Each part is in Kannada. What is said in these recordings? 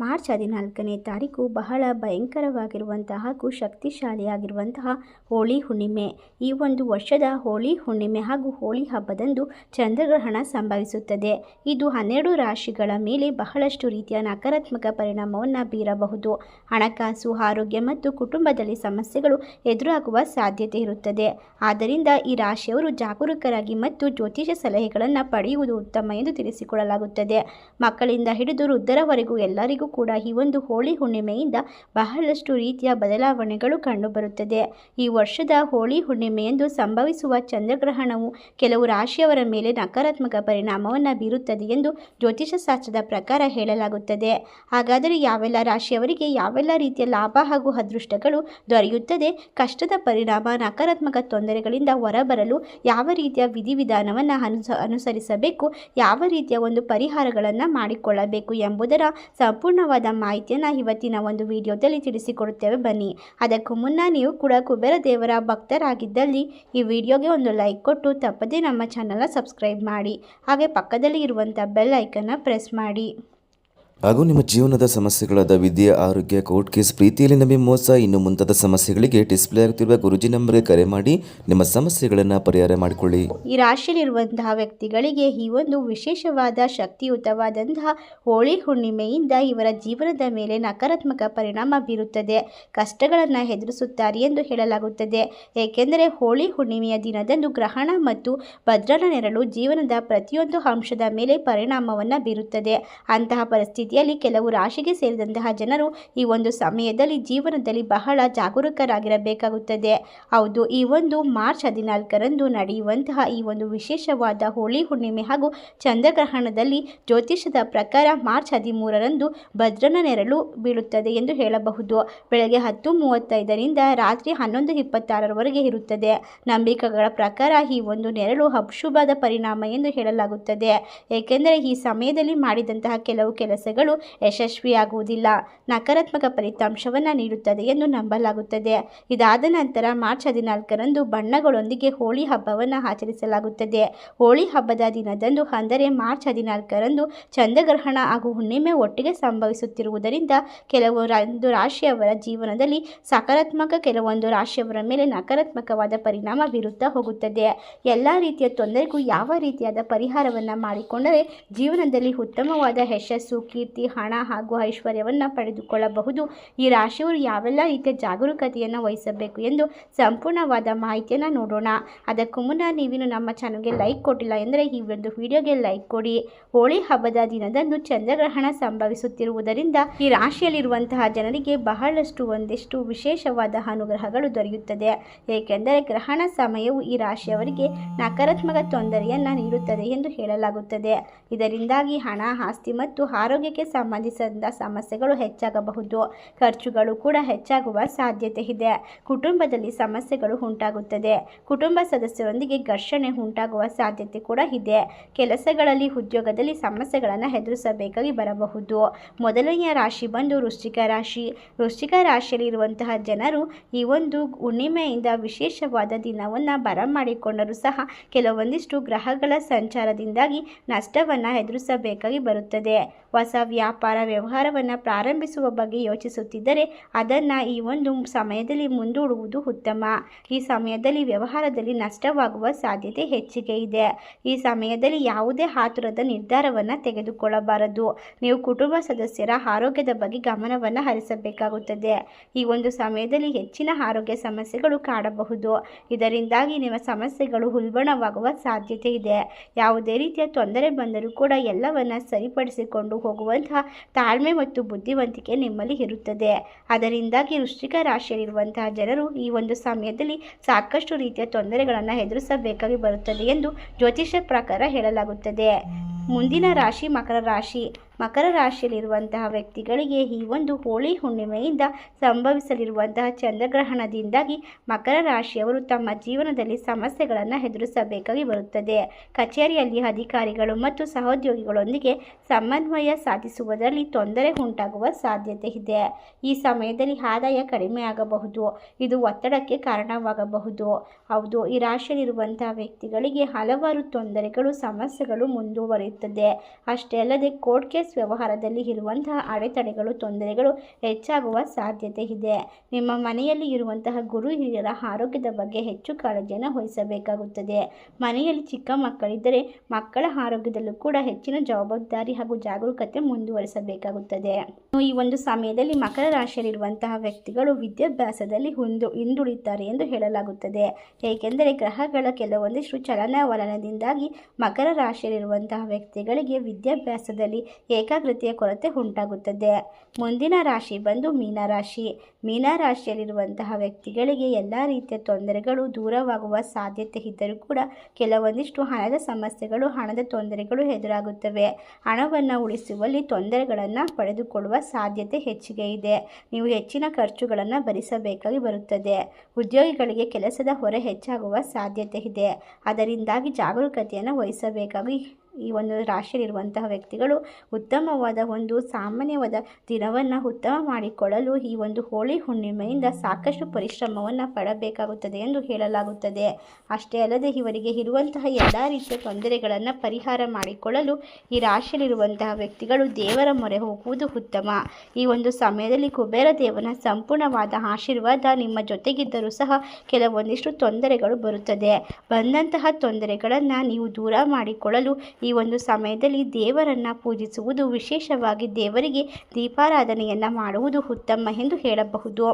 ಮಾರ್ಚ್ ಹದಿನಾಲ್ಕನೇ ತಾರೀಕು ಬಹಳ ಭಯಂಕರವಾಗಿರುವಂತಹ ಹಾಗೂ ಶಕ್ತಿಶಾಲಿಯಾಗಿರುವಂತಹ ಹೋಳಿ ಹುಣ್ಣಿಮೆ. ಈ ಒಂದು ವರ್ಷದ ಹೋಳಿ ಹುಣ್ಣಿಮೆ ಹಾಗೂ ಹೋಳಿ ಹಬ್ಬದಂದು ಚಂದ್ರಗ್ರಹಣ ಸಂಭವಿಸುತ್ತದೆ. ಇದು ಹನ್ನೆರಡು ರಾಶಿಗಳ ಮೇಲೆ ಬಹಳಷ್ಟು ರೀತಿಯ ನಕಾರಾತ್ಮಕ ಪರಿಣಾಮವನ್ನು ಬೀರಬಹುದು. ಹಣಕಾಸು, ಆರೋಗ್ಯ ಮತ್ತು ಕುಟುಂಬದಲ್ಲಿ ಸಮಸ್ಯೆಗಳು ಎದುರಾಗುವ ಸಾಧ್ಯತೆ ಇರುತ್ತದೆ. ಆದ್ದರಿಂದ ಈ ರಾಶಿಯವರು ಜಾಗರೂಕರಾಗಿ ಮತ್ತು ಜ್ಯೋತಿಷ ಸಲಹೆಗಳನ್ನು ಪಡೆಯುವುದು ಉತ್ತಮ ಎಂದು ತಿಳಿಸಿಕೊಳ್ಳಲಾಗುತ್ತದೆ. ಮಕ್ಕಳಿಂದ ಹಿಡಿದು ವೃದ್ಧರವರೆಗೂ ಎಲ್ಲರಿಗೂ ಕೂಡ ಈ ಒಂದು ಹೋಳಿ ಹುಣ್ಣಿಮೆಯಿಂದ ಬಹಳಷ್ಟು ರೀತಿಯ ಬದಲಾವಣೆಗಳು ಕಂಡುಬರುತ್ತದೆ. ಈ ವರ್ಷದ ಹೋಳಿ ಹುಣ್ಣಿಮೆಯಂದು ಸಂಭವಿಸುವ ಚಂದ್ರಗ್ರಹಣವು ಕೆಲವು ರಾಶಿಯವರ ಮೇಲೆ ನಕಾರಾತ್ಮಕ ಪರಿಣಾಮವನ್ನು ಬೀರುತ್ತದೆ ಎಂದು ಜ್ಯೋತಿಷ ಶಾಸ್ತ್ರದ ಪ್ರಕಾರ ಹೇಳಲಾಗುತ್ತದೆ. ಹಾಗಾದರೆ ಯಾವೆಲ್ಲ ರಾಶಿಯವರಿಗೆ ಯಾವೆಲ್ಲ ರೀತಿಯ ಲಾಭ ಹಾಗೂ ಅದೃಷ್ಟಗಳು ದೊರೆಯುತ್ತದೆ? ಕಷ್ಟದ ಪರಿಣಾಮ, ನಕಾರಾತ್ಮಕ ತೊಂದರೆಗಳಿಂದ ಹೊರಬರಲು ಯಾವ ರೀತಿಯ ವಿಧಿವಿಧಾನವನ್ನು ಅನುಸ, ಅನುಸರಿಸಬೇಕು? ಯಾವ ರೀತಿಯ ಒಂದು ಪರಿಹಾರಗಳನ್ನು ಮಾಡಿಕೊಳ್ಳಬೇಕು ಎಂಬುದರ ಸಂಪೂರ್ಣವಾದ ಮಾಹಿತಿಯನ್ನು ಇವತ್ತಿನ ಒಂದು ವಿಡಿಯೋದಲ್ಲಿ ತಿಳಿಸಿಕೊಡುತ್ತೇವೆ. ಬನ್ನಿ, ಅದಕ್ಕೂ ಮುನ್ನ ನೀವು ಕೂಡ ಕುಬೇರ ದೇವರ ಭಕ್ತರಾಗಿದ್ದಲ್ಲಿ ಈ ವಿಡಿಯೋಗೆ ಒಂದು ಲೈಕ್ ಕೊಟ್ಟು ತಪ್ಪದೇ ನಮ್ಮ ಚಾನಲ್ನ ಸಬ್ಸ್ಕ್ರೈಬ್ ಮಾಡಿ, ಹಾಗೆ ಪಕ್ಕದಲ್ಲಿ ಇರುವಂಥ ಬೆಲ್ ಐಕನ್ನ ಪ್ರೆಸ್ ಮಾಡಿ. ಹಾಗೂ ನಿಮ್ಮ ಜೀವನದ ಸಮಸ್ಯೆಗಳಾದ ವಿದ್ಯೆ, ಆರೋಗ್ಯ, ಕೋರ್ಟ್ ಕೇಸ್, ಪ್ರೀತಿಯಲ್ಲಿ ನಂಬಿ ಮೋಸ, ಇನ್ನು ಮುಂತಾದ ಸಮಸ್ಯೆಗಳಿಗೆ ಡಿಸ್ಪ್ಲೇ ಆಗುತ್ತಿರುವ ಗುರುಜಿ ನಂಬರ್ಗೆ ಕರೆ ಮಾಡಿ ನಿಮ್ಮ ಸಮಸ್ಯೆಗಳನ್ನು ಪರಿಹಾರ ಮಾಡಿಕೊಳ್ಳಿ. ಈ ರಾಶಿಯಲ್ಲಿರುವಂತಹ ವ್ಯಕ್ತಿಗಳಿಗೆ ಈ ಒಂದು ವಿಶೇಷವಾದ ಶಕ್ತಿಯುತವಾದಂತಹ ಹೋಳಿ ಹುಣ್ಣಿಮೆಯಿಂದ ಇವರ ಜೀವನದ ಮೇಲೆ ನಕಾರಾತ್ಮಕ ಪರಿಣಾಮ ಬೀರುತ್ತದೆ. ಕಷ್ಟಗಳನ್ನು ಎದುರಿಸುತ್ತಾರೆ ಎಂದು ಹೇಳಲಾಗುತ್ತದೆ. ಏಕೆಂದರೆ ಹೋಳಿ ಹುಣ್ಣಿಮೆಯ ದಿನದಂದು ಗ್ರಹಣ ಮತ್ತು ಭದ್ರನ ನೆರಳು ಜೀವನದ ಪ್ರತಿಯೊಂದು ಅಂಶದ ಮೇಲೆ ಪರಿಣಾಮವನ್ನು ಬೀರುತ್ತದೆ. ಅಂತಹ ಪರಿಸ್ಥಿತಿಯಲ್ಲಿ ಕೆಲವು ರಾಶಿಗೆ ಸೇರಿದಂತಹ ಜನರು ಈ ಒಂದು ಸಮಯದಲ್ಲಿ ಜೀವನದಲ್ಲಿ ಬಹಳ ಜಾಗರೂಕರಾಗಿರಬೇಕಾಗುತ್ತದೆ. ಹೌದು, ಈ ಒಂದು ಮಾರ್ಚ್ ಹದಿನಾಲ್ಕರಂದು ನಡೆಯುವಂತಹ ಈ ಒಂದು ವಿಶೇಷವಾದ ಹೋಳಿ ಹುಣ್ಣಿಮೆ ಹಾಗೂ ಚಂದ್ರಗ್ರಹಣದಲ್ಲಿ ಜ್ಯೋತಿಷದ ಪ್ರಕಾರ ಮಾರ್ಚ್ ಹದಿಮೂರರಂದು ಭದ್ರನ ನೆರಳು ಬೀಳುತ್ತದೆ ಎಂದು ಹೇಳಬಹುದು. ಬೆಳಗ್ಗೆ ಹತ್ತು ಮೂವತ್ತೈದರಿಂದ ರಾತ್ರಿ ಹನ್ನೊಂದು ಇಪ್ಪತ್ತಾರರವರೆಗೆ ಇರುತ್ತದೆ. ನಂಬಿಕೆಗಳ ಪ್ರಕಾರ ಈ ಒಂದು ನೆರಳು ಅಶುಭದ ಪರಿಣಾಮ ಎಂದು ಹೇಳಲಾಗುತ್ತದೆ. ಏಕೆಂದರೆ ಈ ಸಮಯದಲ್ಲಿ ಮಾಡಿದಂತಹ ಕೆಲವು ಕೆಲಸಗಳು ಯಶಸ್ವಿಯಾಗುವುದಿಲ್ಲ. ನಕಾರಾತ್ಮಕ ಫಲಿತಾಂಶವನ್ನು ನೀಡುತ್ತದೆ ಎಂದು ನಂಬಲಾಗುತ್ತದೆ. ಇದಾದ ನಂತರ ಮಾರ್ಚ್ ಹದಿನಾಲ್ಕರಂದು ಬಣ್ಣಗಳೊಂದಿಗೆ ಹೋಳಿ ಹಬ್ಬವನ್ನು ಆಚರಿಸಲಾಗುತ್ತದೆ. ಹೋಳಿ ಹಬ್ಬದ ದಿನದಂದು ಅಂದರೆ ಮಾರ್ಚ್ ಹದಿನಾಲ್ಕರಂದು ಚಂದ್ರಗ್ರಹಣ ಹಾಗೂ ಹುಣ್ಣಿಮೆ ಒಟ್ಟಿಗೆ ಸಂಭವಿಸುತ್ತಿರುವುದರಿಂದ ಕೆಲವು ಒಂದು ರಾಶಿಯವರ ಜೀವನದಲ್ಲಿ ಸಕಾರಾತ್ಮಕ ಕೆಲವೊಂದು ರಾಶಿಯವರ ಮೇಲೆ ನಕಾರಾತ್ಮಕವಾದ ಪರಿಣಾಮ ಬೀರುತ್ತಾ ಹೋಗುತ್ತದೆ. ಎಲ್ಲ ರೀತಿಯ ತೊಂದರೆಗೂ ಯಾವ ರೀತಿಯಾದ ಪರಿಹಾರವನ್ನು ಮಾಡಿಕೊಂಡರೆ ಜೀವನದಲ್ಲಿ ಉತ್ತಮವಾದ ಯಶಸ್ಸು, ಕೀರ್ತಿ ಹಣ ಹಾಗೂ ಐಶ್ವರ್ಯವನ್ನು ಪಡೆದುಕೊಳ್ಳಬಹುದು. ಈ ರಾಶಿಯವರು ಯಾವೆಲ್ಲ ರೀತಿಯ ಜಾಗರೂಕತೆಯನ್ನು ವಹಿಸಬೇಕು ಎಂದು ಸಂಪೂರ್ಣವಾದ ಮಾಹಿತಿಯನ್ನು ನೋಡೋಣ. ಅದಕ್ಕೂ ಮುನ್ನ ನೀವಿನ್ನು ನಮ್ಮ ಚಾನಲ್ಗೆ ಲೈಕ್ ಕೊಟ್ಟಿಲ್ಲ ಎಂದರೆ ಈ ಒಂದು ವಿಡಿಯೋಗೆ ಲೈಕ್ ಕೊಡಿ. ಹೋಳಿ ಹಬ್ಬದ ದಿನದಂದು ಚಂದ್ರಗ್ರಹಣ ಸಂಭವಿಸುತ್ತಿರುವುದರಿಂದ ಈ ರಾಶಿಯಲ್ಲಿರುವಂತಹ ಜನರಿಗೆ ಬಹಳಷ್ಟು ಒಂದಿಷ್ಟು ವಿಶೇಷವಾದ ಅನುಗ್ರಹಗಳು ದೊರೆಯುತ್ತದೆ. ಏಕೆಂದರೆ ಗ್ರಹಣ ಸಮಯವು ಈ ರಾಶಿಯವರಿಗೆ ನಕಾರಾತ್ಮಕ ತೊಂದರೆಯನ್ನು ನೀಡುತ್ತದೆ ಎಂದು ಹೇಳಲಾಗುತ್ತದೆ. ಇದರಿಂದಾಗಿ ಹಣ, ಆಸ್ತಿ ಮತ್ತು ಆರೋಗ್ಯಕ್ಕೆ ಸಂಬಂಧಿಸಿದ ಸಮಸ್ಯೆಗಳು ಹೆಚ್ಚಾಗಬಹುದು. ಖರ್ಚುಗಳು ಕೂಡ ಹೆಚ್ಚಾಗುವ ಸಾಧ್ಯತೆ ಇದೆ. ಕುಟುಂಬದಲ್ಲಿ ಸಮಸ್ಯೆಗಳು ಉಂಟಾಗುತ್ತದೆ. ಕುಟುಂಬ ಸದಸ್ಯರೊಂದಿಗೆ ಘರ್ಷಣೆ ಉಂಟಾಗುವ ಸಾಧ್ಯತೆ ಕೂಡ ಇದೆ. ಕೆಲಸಗಳಲ್ಲಿ, ಉದ್ಯೋಗದಲ್ಲಿ ಸಮಸ್ಯೆಗಳನ್ನು ಎದುರಿಸಬೇಕಾಗಿ ಬರಬಹುದು. ಮೊದಲನೆಯ ರಾಶಿ ಬಂದು ವೃಶ್ಚಿಕ ರಾಶಿ. ವೃಶ್ಚಿಕ ರಾಶಿಯಲ್ಲಿರುವಂತಹ ಜನರು ಈ ಒಂದು ಹುಣ್ಣಿಮೆಯಿಂದ ವಿಶೇಷವಾದ ದಿನವನ್ನು ಬರಮಾಡಿಕೊಂಡರೂ ಸಹ ಕೆಲವೊಂದಿಷ್ಟು ಗ್ರಹಗಳ ಸಂಚಾರದಿಂದಾಗಿ ನಷ್ಟವನ್ನು ಎದುರಿಸಬೇಕಾಗಿ ಬರುತ್ತದೆ. ಹೊಸ ವ್ಯಾಪಾರ ವ್ಯವಹಾರವನ್ನು ಪ್ರಾರಂಭಿಸುವ ಬಗ್ಗೆ ಯೋಚಿಸುತ್ತಿದ್ದರೆ ಅದನ್ನು ಈ ಒಂದು ಸಮಯದಲ್ಲಿ ಮುಂದೂಡುವುದು ಉತ್ತಮ. ಈ ಸಮಯದಲ್ಲಿ ವ್ಯವಹಾರದಲ್ಲಿ ನಷ್ಟವಾಗುವ ಸಾಧ್ಯತೆ ಹೆಚ್ಚಿಗೆ ಇದೆ. ಈ ಸಮಯದಲ್ಲಿ ಯಾವುದೇ ಆತುರದ ನಿರ್ಧಾರವನ್ನು ತೆಗೆದುಕೊಳ್ಳಬಾರದು. ನೀವು ಕುಟುಂಬ ಸದಸ್ಯರ ಆರೋಗ್ಯದ ಬಗ್ಗೆ ಗಮನವನ್ನು ಹರಿಸಬೇಕಾಗುತ್ತದೆ. ಈ ಒಂದು ಸಮಯದಲ್ಲಿ ಹೆಚ್ಚಿನ ಆರೋಗ್ಯ ಸಮಸ್ಯೆಗಳು ಕಾಡಬಹುದು. ಇದರಿಂದಾಗಿ ನಿಮ್ಮ ಸಮಸ್ಯೆಗಳು ಉಲ್ಬಣವಾಗುವ ಸಾಧ್ಯತೆ ಇದೆ. ಯಾವುದೇ ರೀತಿಯ ತೊಂದರೆ ಬಂದರೂ ಕೂಡ ಎಲ್ಲವನ್ನ ಸರಿಪಡಿಸಿಕೊಂಡು ಹೋಗುವಂತಹ ತಾಳ್ಮೆ ಮತ್ತು ಬುದ್ಧಿವಂತಿಕೆ ನಿಮ್ಮಲ್ಲಿ ಇರುತ್ತದೆ. ಅದರಿಂದಾಗಿ ವೃಶ್ಚಿಕ ರಾಶಿಯಲ್ಲಿರುವಂತಹ ಜನರು ಈ ಒಂದು ಸಮಯದಲ್ಲಿ ಸಾಕಷ್ಟು ರೀತಿಯ ತೊಂದರೆಗಳನ್ನು ಎದುರಿಸಬೇಕಾಗಿ ಬರುತ್ತದೆ ಎಂದು ಜ್ಯೋತಿಷ್ಯ ಪ್ರಕಾರ ಹೇಳಲಾಗುತ್ತದೆ. ಮುಂದಿನ ರಾಶಿ ಮಕರ ರಾಶಿ. ಮಕರ ರಾಶಿಯಲ್ಲಿರುವಂತಹ ವ್ಯಕ್ತಿಗಳಿಗೆ ಈ ಒಂದು ಹೋಳಿ ಹುಣ್ಣಿಮೆಯಿಂದ ಸಂಭವಿಸಲಿರುವಂತಹ ಚಂದ್ರಗ್ರಹಣದಿಂದಾಗಿ ಮಕರ ರಾಶಿಯವರು ತಮ್ಮ ಜೀವನದಲ್ಲಿ ಸಮಸ್ಯೆಗಳನ್ನು ಎದುರಿಸಬೇಕಾಗಿ ಬರುತ್ತದೆ. ಕಚೇರಿಯಲ್ಲಿ ಅಧಿಕಾರಿಗಳು ಮತ್ತು ಸಹೋದ್ಯೋಗಿಗಳೊಂದಿಗೆ ಸಮನ್ವಯ ಸಾಧಿಸುವುದರಲ್ಲಿ ತೊಂದರೆ ಉಂಟಾಗುವ ಸಾಧ್ಯತೆ ಇದೆ. ಈ ಸಮಯದಲ್ಲಿ ಆದಾಯ ಕಡಿಮೆಯಾಗಬಹುದು ಇದು ಒತ್ತಡಕ್ಕೆ ಕಾರಣವಾಗಬಹುದು. ಹೌದು, ಈ ರಾಶಿಯಲ್ಲಿರುವಂತಹ ವ್ಯಕ್ತಿಗಳಿಗೆ ಹಲವಾರು ತೊಂದರೆಗಳು, ಸಮಸ್ಯೆಗಳು ಮುಂದುವರಿಯುತ್ತವೆ. ಹೆಚ್ಚಾಗುತ್ತದೆ ಅಷ್ಟೇ ಅಲ್ಲದೆ ಕೋರ್ಟ್ ಕೇಸ್ ವ್ಯವಹಾರದಲ್ಲಿ ಇರುವಂತಹ ಅಡೆತಡೆಗಳು, ತೊಂದರೆಗಳು ಹೆಚ್ಚಾಗುವ ಸಾಧ್ಯತೆ ಇದೆ. ನಿಮ್ಮ ಮನೆಯಲ್ಲಿ ಇರುವಂತಹ ಗುರು ಹಿರಿಯರ ಆರೋಗ್ಯದ ಬಗ್ಗೆ ಹೆಚ್ಚು ಕಾಳಜಿಯನ್ನು ವಹಿಸಬೇಕಾಗುತ್ತದೆ. ಮನೆಯಲ್ಲಿ ಚಿಕ್ಕ ಮಕ್ಕಳಿದ್ದರೆ ಮಕ್ಕಳ ಆರೋಗ್ಯದಲ್ಲೂ ಕೂಡ ಹೆಚ್ಚಿನ ಜವಾಬ್ದಾರಿ ಹಾಗೂ ಜಾಗರೂಕತೆ ಮುಂದುವರಿಸಬೇಕಾಗುತ್ತದೆ. ಈ ಒಂದು ಸಮಯದಲ್ಲಿ ಮಕರ ರಾಶಿಯಲ್ಲಿರುವಂತಹ ವ್ಯಕ್ತಿಗಳು ವಿದ್ಯಾಭ್ಯಾಸದಲ್ಲಿ ಹೊಂದು ಹಿಂದುಳಿತಾರೆ ಎಂದು ಹೇಳಲಾಗುತ್ತದೆ. ಏಕೆಂದರೆ ಗ್ರಹಗಳ ಕೆಲವೊಂದಿಷ್ಟು ಚಲನವಲನದಿಂದಾಗಿ ಮಕರ ರಾಶಿಯಲ್ಲಿರುವಂತಹ ವ್ಯಕ್ತಿಗಳಿಗೆ ವಿದ್ಯಾಭ್ಯಾಸದಲ್ಲಿ ಏಕಾಗ್ರತೆಯ ಕೊರತೆ ಉಂಟಾಗುತ್ತದೆ. ಮುಂದಿನ ರಾಶಿ ಬಂದು ಮೀನರಾಶಿ. ಮೀನರಾಶಿಯಲ್ಲಿರುವಂತಹ ವ್ಯಕ್ತಿಗಳಿಗೆ ಎಲ್ಲ ರೀತಿಯ ತೊಂದರೆಗಳು ದೂರವಾಗುವ ಸಾಧ್ಯತೆ ಇದ್ದರೂ ಕೂಡ ಕೆಲವೊಂದಿಷ್ಟು ಹಣದ ಸಮಸ್ಯೆಗಳು, ಹಣದ ತೊಂದರೆಗಳು ಎದುರಾಗುತ್ತವೆ. ಹಣವನ್ನು ಉಳಿಸುವಲ್ಲಿ ತೊಂದರೆಗಳನ್ನು ಪಡೆದುಕೊಳ್ಳುವ ಸಾಧ್ಯತೆ ಹೆಚ್ಚಿಗೆ ಇದೆ. ನೀವು ಹೆಚ್ಚಿನ ಖರ್ಚುಗಳನ್ನು ಭರಿಸಬೇಕಾಗಿ ಬರುತ್ತದೆ. ಉದ್ಯೋಗಿಗಳಿಗೆ ಕೆಲಸದ ಹೊರೆ ಹೆಚ್ಚಾಗುವ ಸಾಧ್ಯತೆ ಇದೆ. ಅದರಿಂದಾಗಿ ಜಾಗರೂಕತೆಯನ್ನು ವಹಿಸಬೇಕಾಗಿ ಈ ಒಂದು ರಾಶಿಯಲ್ಲಿರುವಂತಹ ವ್ಯಕ್ತಿಗಳು ಉತ್ತಮವಾದ ಒಂದು ಸಾಮಾನ್ಯವಾದ ದಿನವನ್ನು ಉತ್ತಮ ಮಾಡಿಕೊಳ್ಳಲು ಈ ಒಂದು ಹೋಳಿ ಹುಣ್ಣಿಮೆಯಿಂದ ಸಾಕಷ್ಟು ಪರಿಶ್ರಮವನ್ನು ಪಡಬೇಕಾಗುತ್ತದೆ ಎಂದು ಹೇಳಲಾಗುತ್ತದೆ. ಅಷ್ಟೇ ಅಲ್ಲದೆ ಇವರಿಗೆ ಇರುವಂತಹ ಎಲ್ಲ ರೀತಿಯ ತೊಂದರೆಗಳನ್ನು ಪರಿಹಾರ ಮಾಡಿಕೊಳ್ಳಲು ಈ ರಾಶಿಯಲ್ಲಿರುವಂತಹ ವ್ಯಕ್ತಿಗಳು ದೇವರ ಮೊರೆ ಹೋಗುವುದು ಉತ್ತಮ. ಈ ಒಂದು ಸಮಯದಲ್ಲಿ ಕುಬೇರ ದೇವನ ಸಂಪೂರ್ಣವಾದ ಆಶೀರ್ವಾದ ನಿಮ್ಮ ಜೊತೆಗಿದ್ದರೂ ಸಹ ಕೆಲವೊಂದಿಷ್ಟು ತೊಂದರೆಗಳು ಬರುತ್ತದೆ. ಬಂದಂತಹ ತೊಂದರೆಗಳನ್ನು ನೀವು ದೂರ ಮಾಡಿಕೊಳ್ಳಲು ಈ ಒಂದು ಸಮಯದಲ್ಲಿ ದೇವರನ್ನು ಪೂಜಿಸುವುದು ವಿಶೇಷವಾಗಿ ದೇವರಿಗೆ ದೀಪಾರಾಧನೆಯನ್ನು ಮಾಡುವುದು ಉತ್ತಮ ಎಂದು ಹೇಳಬಹುದು.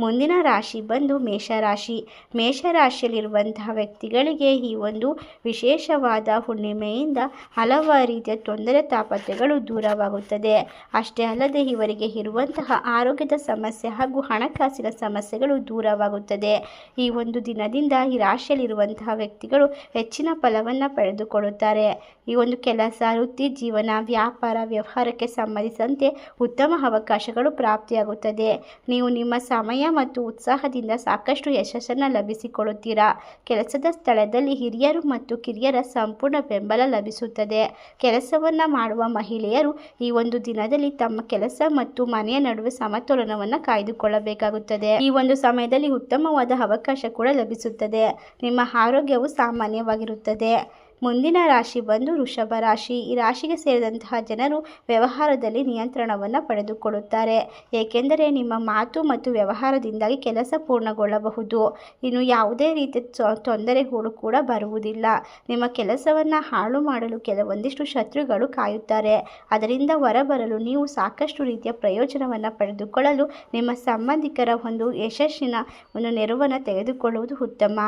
ಮುಂದಿನ ರಾಶಿ ಬಂದು ಮೇಷರಾಶಿ. ಮೇಷರಾಶಿಯಲ್ಲಿರುವಂತಹ ವ್ಯಕ್ತಿಗಳಿಗೆ ಈ ಒಂದು ವಿಶೇಷವಾದ ಹುಣ್ಣಿಮೆಯಿಂದ ಹಲವಾರು ರೀತಿಯ ತೊಂದರೆ ತಾಪತ್ರೆಗಳು ದೂರವಾಗುತ್ತದೆ. ಅಷ್ಟೇ ಅಲ್ಲದೆ ಇವರಿಗೆ ಇರುವಂತಹ ಆರೋಗ್ಯದ ಸಮಸ್ಯೆ ಹಾಗೂ ಹಣಕಾಸಿನ ಸಮಸ್ಯೆಗಳು ದೂರವಾಗುತ್ತದೆ. ಈ ಒಂದು ದಿನದಿಂದ ಈ ರಾಶಿಯಲ್ಲಿರುವಂತಹ ವ್ಯಕ್ತಿಗಳು ಹೆಚ್ಚಿನ ಫಲವನ್ನು ಪಡೆದುಕೊಳ್ಳುತ್ತಾರೆ. ಈ ಒಂದು ಕೆಲಸ, ವೃತ್ತಿ ಜೀವನ, ವ್ಯಾಪಾರ, ವ್ಯವಹಾರಕ್ಕೆ ಸಂಬಂಧಿಸಿದಂತೆ ಉತ್ತಮ ಅವಕಾಶಗಳು ಪ್ರಾಪ್ತಿಯಾಗುತ್ತದೆ. ನೀವು ನಿಮ್ಮ ಸಮಯ ಮತ್ತು ಉತ್ಸಾಹದಿಂದ ಸಾಕಷ್ಟು ಯಶಸ್ಸನ್ನು ಲಭಿಸಿಕೊಳ್ಳುತ್ತೀರಾ? ಕೆಲಸದ ಸ್ಥಳದಲ್ಲಿ ಹಿರಿಯರು ಮತ್ತು ಕಿರಿಯರ ಸಂಪೂರ್ಣ ಬೆಂಬಲ ಲಭಿಸುತ್ತದೆ. ಕೆಲಸವನ್ನು ಮಾಡುವ ಮಹಿಳೆಯರು ಈ ಒಂದು ದಿನದಲ್ಲಿ ತಮ್ಮ ಕೆಲಸ ಮತ್ತು ಮನೆಯ ನಡುವೆ ಸಮತೋಲನವನ್ನು ಕಾಯ್ದುಕೊಳ್ಳಬೇಕಾಗುತ್ತದೆ. ಈ ಒಂದು ಸಮಯದಲ್ಲಿ ಉತ್ತಮವಾದ ಅವಕಾಶ ಕೂಡ ಲಭಿಸುತ್ತದೆ. ನಿಮ್ಮ ಆರೋಗ್ಯವು ಸಾಮಾನ್ಯವಾಗಿರುತ್ತದೆ. ಮುಂದಿನ ರಾಶಿ ಬಂದು ವೃಷಭ ರಾಶಿ. ಈ ರಾಶಿಗೆ ಸೇರಿದಂತಹ ಜನರು ವ್ಯವಹಾರದಲ್ಲಿ ನಿಯಂತ್ರಣವನ್ನು ಪಡೆದುಕೊಳ್ಳುತ್ತಾರೆ. ಏಕೆಂದರೆ ನಿಮ್ಮ ಮಾತು ಮತ್ತು ವ್ಯವಹಾರದಿಂದಾಗಿ ಕೆಲಸ ಪೂರ್ಣಗೊಳ್ಳಬಹುದು. ಇನ್ನು ಯಾವುದೇ ರೀತಿಯ ತೊಂದರೆ ತೊಂದರೆಗಳು ಕೂಡ ಬರುವುದಿಲ್ಲ. ನಿಮ್ಮ ಕೆಲಸವನ್ನು ಹಾಳು ಮಾಡಲು ಕೆಲವೊಂದಿಷ್ಟು ಶತ್ರುಗಳು ಕಾಯುತ್ತಾರೆ. ಅದರಿಂದ ಹೊರಬರಲು ನೀವು ಸಾಕಷ್ಟು ರೀತಿಯ ಪ್ರಯೋಜನವನ್ನು ಪಡೆದುಕೊಳ್ಳಲು ನಿಮ್ಮ ಸಂಬಂಧಿಕರ ಒಂದು ಯಶಸ್ಸಿನ ಒಂದು ನೆರವನ್ನು ತೆಗೆದುಕೊಳ್ಳುವುದು ಉತ್ತಮ.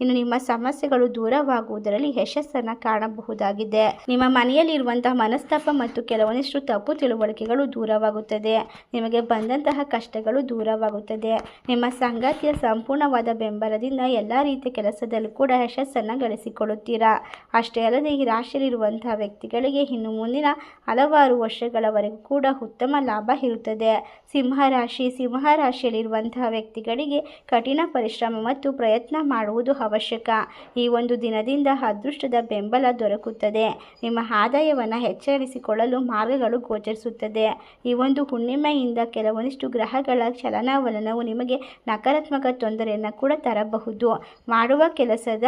ಇನ್ನು ನಿಮ್ಮ ಸಮಸ್ಯೆಗಳು ದೂರವಾಗುವುದರಲ್ಲಿ ಯಶಸ್ಸನ್ನು ಕಾಣಬಹುದಾಗಿದೆ. ನಿಮ್ಮ ಮನೆಯಲ್ಲಿರುವಂತಹ ಮನಸ್ತಾಪ ಮತ್ತು ಕೆಲವೊಂದಿಷ್ಟು ತಪ್ಪು ತಿಳುವಳಿಕೆಗಳು ದೂರವಾಗುತ್ತದೆ. ನಿಮಗೆ ಬಂದಂತಹ ಕಷ್ಟಗಳು ದೂರವಾಗುತ್ತದೆ. ನಿಮ್ಮ ಸಂಗಾತಿಯ ಸಂಪೂರ್ಣವಾದ ಬೆಂಬಲದಿಂದ ಎಲ್ಲ ರೀತಿಯ ಕೆಲಸದಲ್ಲೂ ಕೂಡ ಯಶಸ್ಸನ್ನು ಗಳಿಸಿಕೊಳ್ಳುತ್ತೀರಾ? ಅಷ್ಟೇ ಅಲ್ಲದೆ ಈ ರಾಶಿಯಲ್ಲಿರುವಂತಹ ವ್ಯಕ್ತಿಗಳಿಗೆ ಇನ್ನು ಮುಂದಿನ ಹಲವಾರು ವರ್ಷಗಳವರೆಗೂ ಕೂಡ ಉತ್ತಮ ಲಾಭ ಇರುತ್ತದೆ. ಸಿಂಹ ರಾಶಿ, ಸಿಂಹ ರಾಶಿಯಲ್ಲಿರುವಂತಹ ವ್ಯಕ್ತಿಗಳಿಗೆ ಕಠಿಣ ಪರಿಶ್ರಮ ಮತ್ತು ಪ್ರಯತ್ನ ಮಾಡುವುದು ಅವಶ್ಯಕ. ಈ ಒಂದು ದಿನದಿಂದ ಅದೃಷ್ಟದ ಬೆಂಬಲ ದೊರಕುತ್ತದೆ. ನಿಮ್ಮ ಆದಾಯವನ್ನು ಹೆಚ್ಚರಿಸಿಕೊಳ್ಳಲು ಮಾರ್ಗಗಳು ಗೋಚರಿಸುತ್ತದೆ. ಈ ಒಂದು ಹುಣ್ಣಿಮೆಯಿಂದ ಕೆಲವೊಂದಿಷ್ಟು ಗ್ರಹಗಳ ಚಲನವಲನವು ನಿಮಗೆ ನಕಾರಾತ್ಮಕ ತೊಂದರೆಯನ್ನು ಕೂಡ ತರಬಹುದು. ಮಾಡುವ ಕೆಲಸದ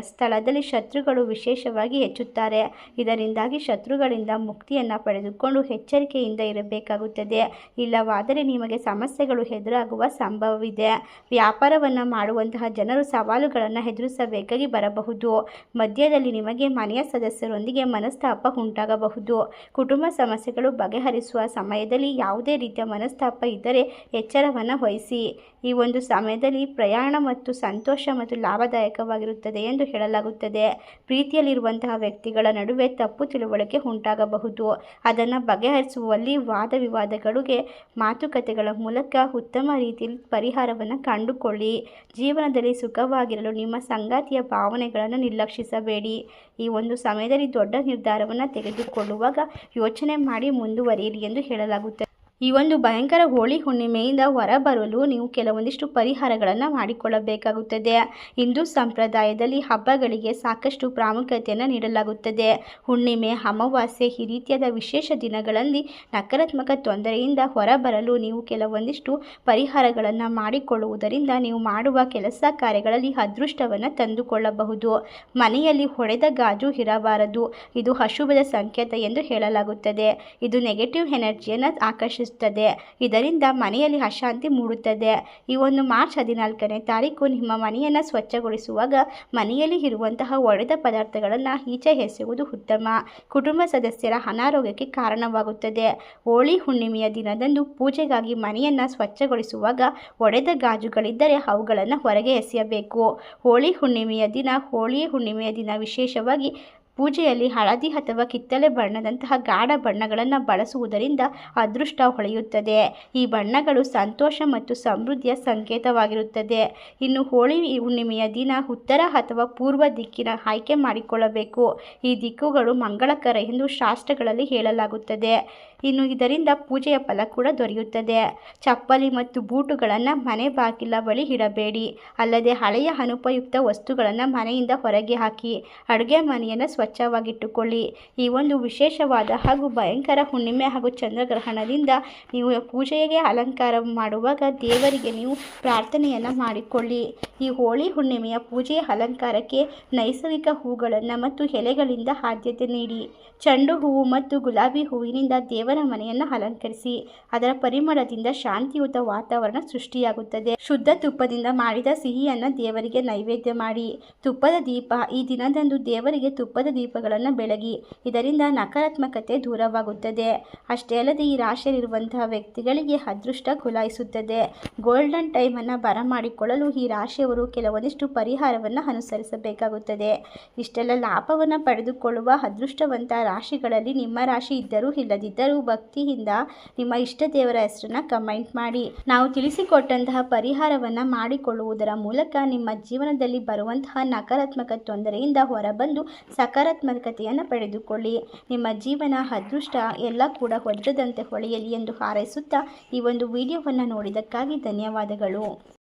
ಸ್ಥಳದಲ್ಲಿ ಶತ್ರುಗಳು ವಿಶೇಷವಾಗಿ ಹೆಚ್ಚುತ್ತಾರೆ. ಇದರಿಂದಾಗಿ ಶತ್ರುಗಳಿಂದ ಮುಕ್ತಿಯನ್ನು ಪಡೆದುಕೊಂಡು ಎಚ್ಚರಿಕೆಯಿಂದ ಇರಬೇಕಾಗುತ್ತದೆ. ಇಲ್ಲವಾದರೆ ನಿಮಗೆ ಸಮಸ್ಯೆಗಳು ಎದುರಾಗುವ ಸಂಭವವಿದೆ. ವ್ಯಾಪಾರವನ್ನು ಮಾಡುವಂತಹ ಜನರು ಸವಾಲುಗಳನ್ನು ಎದುರಿಸಬೇಕಾಗಿ ಬರಬಹುದು. ಮಧ್ಯದಲ್ಲಿ ನಿಮಗೆ ಮನೆಯ ಸದಸ್ಯರೊಂದಿಗೆ ಮನಸ್ತಾಪ ಉಂಟಾಗಬಹುದು. ಕುಟುಂಬ ಸಮಸ್ಯೆಗಳು ಬಗೆಹರಿಸುವ ಸಮಯದಲ್ಲಿ ಯಾವುದೇ ರೀತಿಯ ಮನಸ್ತಾಪ ಇದ್ದರೆ ಎಚ್ಚರವನ್ನು ವಹಿಸಿ. ಈ ಒಂದು ಸಮಯದಲ್ಲಿ ಪ್ರಯಾಣ ಮತ್ತು ಸಂತೋಷ ಮತ್ತು ಲಾಭದಾಯಕವಾಗಿರುತ್ತದೆ ಎಂದು ಹೇಳಲಾಗುತ್ತದೆ. ಪ್ರೀತಿಯಲ್ಲಿರುವಂತಹ ವ್ಯಕ್ತಿಗಳ ನಡುವೆ ತಪ್ಪು ತಿಳುವಳಿಕೆ ಉಂಟಾಗಬಹುದು. ಅದನ್ನು ಬಗೆಹರಿಸುವಲ್ಲಿ ವಾದ ವಿವಾದಗಳಿಗೆ ಮಾತುಕತೆಗಳ ಮೂಲಕ ಉತ್ತಮ ರೀತಿಯಲ್ಲಿ ಪರಿಹಾರವನ್ನು ಕಂಡುಕೊಳ್ಳಿ. ಜೀವನದಲ್ಲಿ ಸುಖವಾಗಿರಲು ನಿಮ್ಮ ಸಂಗಾತಿಯ ಭಾವನೆಗಳನ್ನು ನಿರ್ಲಕ್ಷಿಸಬೇಡಿ. ಈ ಒಂದು ಸಮಯದಲ್ಲಿ ದೊಡ್ಡ ನಿರ್ಧಾರವನ್ನು ತೆಗೆದುಕೊಳ್ಳುವಾಗ ಯೋಚನೆ ಮಾಡಿ ಮುಂದುವರಿಯಿರಿ ಎಂದು ಹೇಳಲಾಗುತ್ತದೆ. ಈ ಒಂದು ಭಯಂಕರ ಹೋಳಿ ಹುಣ್ಣಿಮೆಯಿಂದ ಹೊರಬರಲು ನೀವು ಕೆಲವೊಂದಿಷ್ಟು ಪರಿಹಾರಗಳನ್ನು ಮಾಡಿಕೊಳ್ಳಬೇಕಾಗುತ್ತದೆ. ಹಿಂದೂ ಸಂಪ್ರದಾಯದಲ್ಲಿ ಹಬ್ಬಗಳಿಗೆ ಸಾಕಷ್ಟು ಪ್ರಾಮುಖ್ಯತೆಯನ್ನು ನೀಡಲಾಗುತ್ತದೆ. ಹುಣ್ಣಿಮೆ, ಅಮಾವಾಸ್ಯೆ ಈ ರೀತಿಯಾದ ವಿಶೇಷ ದಿನಗಳಲ್ಲಿ ನಕಾರಾತ್ಮಕ ತೊಂದರೆಯಿಂದ ಹೊರಬರಲು ನೀವು ಕೆಲವೊಂದಿಷ್ಟು ಪರಿಹಾರಗಳನ್ನು ಮಾಡಿಕೊಳ್ಳುವುದರಿಂದ ನೀವು ಮಾಡುವ ಕೆಲಸ ಕಾರ್ಯಗಳಲ್ಲಿ ಅದೃಷ್ಟವನ್ನು ತಂದುಕೊಳ್ಳಬಹುದು. ಮನೆಯಲ್ಲಿ ಹೊಡೆದ ಗಾಜು ಇರಬಾರದು. ಇದು ಅಶುಭದ ಸಂಕೇತ ಎಂದು ಹೇಳಲಾಗುತ್ತದೆ. ಇದು ನೆಗೆಟಿವ್ ಎನರ್ಜಿಯನ್ನು ಆಕರ್ಷಿಸುತ್ತದೆ. ಇದರಿಂದ ಮನೆಯಲ್ಲಿ ಅಶಾಂತಿ ಮೂಡುತ್ತದೆ. ಈ ಒಂದು ಮಾರ್ಚ್ ಹದಿನಾಲ್ಕನೇ ತಾರೀಕು ನಿಮ್ಮ ಮನೆಯನ್ನು ಸ್ವಚ್ಛಗೊಳಿಸುವಾಗ ಮನೆಯಲ್ಲಿ ಇರುವಂತಹ ಒಡೆದ ಪದಾರ್ಥಗಳನ್ನು ಈಚೆ ಎಸೆಯುವುದು ಉತ್ತಮ. ಕುಟುಂಬ ಸದಸ್ಯರ ಅನಾರೋಗ್ಯಕ್ಕೆ ಕಾರಣವಾಗುತ್ತದೆ. ಹೋಳಿ ಹುಣ್ಣಿಮೆಯ ದಿನದಂದು ಪೂಜೆಗಾಗಿ ಮನೆಯನ್ನು ಸ್ವಚ್ಛಗೊಳಿಸುವಾಗ ಒಡೆದ ಗಾಜುಗಳಿದ್ದರೆ ಅವುಗಳನ್ನು ಹೊರಗೆ ಎಸೆಯಬೇಕು. ಹೋಳಿ ಹುಣ್ಣಿಮೆಯ ದಿನ ಹೋಳಿ ಹುಣ್ಣಿಮೆಯ ದಿನ ವಿಶೇಷವಾಗಿ ಪೂಜೆಯಲ್ಲಿ ಹಳದಿ ಅಥವಾ ಕಿತ್ತಳೆ ಬಣ್ಣದಂತಹ ಗಾಢ ಬಣ್ಣಗಳನ್ನು ಬಳಸುವುದರಿಂದ ಅದೃಷ್ಟ ಹೊಳೆಯುತ್ತದೆ. ಈ ಬಣ್ಣಗಳು ಸಂತೋಷ ಮತ್ತು ಸಮೃದ್ಧಿಯ ಸಂಕೇತವಾಗಿರುತ್ತದೆ. ಇನ್ನು ಹೋಳಿ ಹುಣ್ಣಿಮೆಯ ದಿನ ಉತ್ತರ ಅಥವಾ ಪೂರ್ವ ದಿಕ್ಕಿನ ಆಯ್ಕೆ ಮಾಡಿಕೊಳ್ಳಬೇಕು. ಈ ದಿಕ್ಕುಗಳು ಮಂಗಳಕರ ಎಂದು ಶಾಸ್ತ್ರಗಳಲ್ಲಿ ಹೇಳಲಾಗುತ್ತದೆ. ಇನ್ನು ಇದರಿಂದ ಪೂಜೆಯ ಫಲ ಕೂಡ ದೊರೆಯುತ್ತದೆ. ಚಪ್ಪಲಿ ಮತ್ತು ಬೂಟುಗಳನ್ನು ಮನೆ ಬಾಗಿಲ ಬಳಿ ಇಡಬೇಡಿ. ಅಲ್ಲದೆ ಹಳೆಯ ಅನುಪಯುಕ್ತ ವಸ್ತುಗಳನ್ನು ಮನೆಯಿಂದ ಹೊರಗೆ ಹಾಕಿ, ಅಡುಗೆ ಮನೆಯನ್ನು ಸ್ವಚ್ಛವಾಗಿಟ್ಟುಕೊಳ್ಳಿ. ಈ ಒಂದು ವಿಶೇಷವಾದ ಹಾಗೂ ಭಯಂಕರ ಹುಣ್ಣಿಮೆ ಹಾಗೂ ಚಂದ್ರಗ್ರಹಣದಿಂದ ನೀವು ಪೂಜೆಗೆ ಅಲಂಕಾರ ಮಾಡುವಾಗ ದೇವರಿಗೆ ನೀವು ಪ್ರಾರ್ಥನೆಯನ್ನು ಮಾಡಿಕೊಳ್ಳಿ. ಈ ಹೋಳಿ ಹುಣ್ಣಿಮೆಯ ಪೂಜೆಯ ಅಲಂಕಾರಕ್ಕೆ ನೈಸರ್ಗಿಕ ಹೂಗಳನ್ನು ಮತ್ತು ಎಲೆಗಳಿಂದ ಆದ್ಯತೆ ನೀಡಿ. ಚೆಂಡು ಹೂವು ಮತ್ತು ಗುಲಾಬಿ ಹೂವಿನಿಂದ ದೇವರ ಮನೆಯನ್ನು ಅಲಂಕರಿಸಿ. ಅದರ ಪರಿಮಳದಿಂದ ಶಾಂತಿಯುತ ವಾತಾವರಣ ಸೃಷ್ಟಿಯಾಗುತ್ತದೆ. ಶುದ್ಧ ತುಪ್ಪದಿಂದ ಮಾಡಿದ ಸಿಹಿಯನ್ನು ದೇವರಿಗೆ ನೈವೇದ್ಯ ಮಾಡಿ. ತುಪ್ಪದ ದೀಪ ಈ ದಿನದಂದು ದೇವರಿಗೆ ತುಪ್ಪದ ದೀಪಗಳನ್ನು ಬೆಳಗಿ. ಇದರಿಂದ ನಕಾರಾತ್ಮಕತೆ ದೂರವಾಗುತ್ತದೆ. ಅಷ್ಟೇ ಅಲ್ಲದೆ ಈ ರಾಶಿಯಲ್ಲಿರುವಂತಹ ವ್ಯಕ್ತಿಗಳಿಗೆ ಅದೃಷ್ಟ ಕುಲಾಯಿಸುತ್ತದೆ ಗೋಲ್ಡನ್ ಟೈಮನ್ನು ಬರಮಾಡಿಕೊಳ್ಳಲು ಈ ರಾಶಿಯವರು ಕೆಲವೊಂದಿಷ್ಟು ಪರಿಹಾರವನ್ನು ಅನುಸರಿಸಬೇಕಾಗುತ್ತದೆ. ಇಷ್ಟೆಲ್ಲ ಲಾಭವನ್ನು ಪಡೆದುಕೊಳ್ಳುವ ಅದೃಷ್ಟವಂತ ರಾಶಿಗಳಲ್ಲಿ ನಿಮ್ಮ ರಾಶಿ ಇದ್ದರೂ ಇಲ್ಲದಿದ್ದರೂ ಭಕ್ತಿಯಿಂದ ನಿಮ್ಮ ಇಷ್ಟ ದೇವರ ಹೆಸರನ್ನ ಕಮೆಂಟ್ ಮಾಡಿ. ನಾವು ತಿಳಿಸಿಕೊಟ್ಟಂತಹ ಪರಿಹಾರವನ್ನು ಮಾಡಿಕೊಳ್ಳುವುದರ ಮೂಲಕ ನಿಮ್ಮ ಜೀವನದಲ್ಲಿ ಬರುವಂತಹ ನಕಾರಾತ್ಮಕ ತೊಂದರೆಯಿಂದ ಹೊರಬಂದು ಸಕಾರಾತ್ಮಕತೆಯನ್ನು ಪಡೆದುಕೊಳ್ಳಿ. ನಿಮ್ಮ ಜೀವನ, ಅದೃಷ್ಟ ಎಲ್ಲ ಕೂಡ ಹೊಡೆದಂತೆ ಹೊಳೆಯಲಿ ಎಂದು ಹಾರೈಸುತ್ತಾ ಈ ಒಂದು ವಿಡಿಯೋವನ್ನು ನೋಡಿದ್ದಕ್ಕಾಗಿ ಧನ್ಯವಾದಗಳು.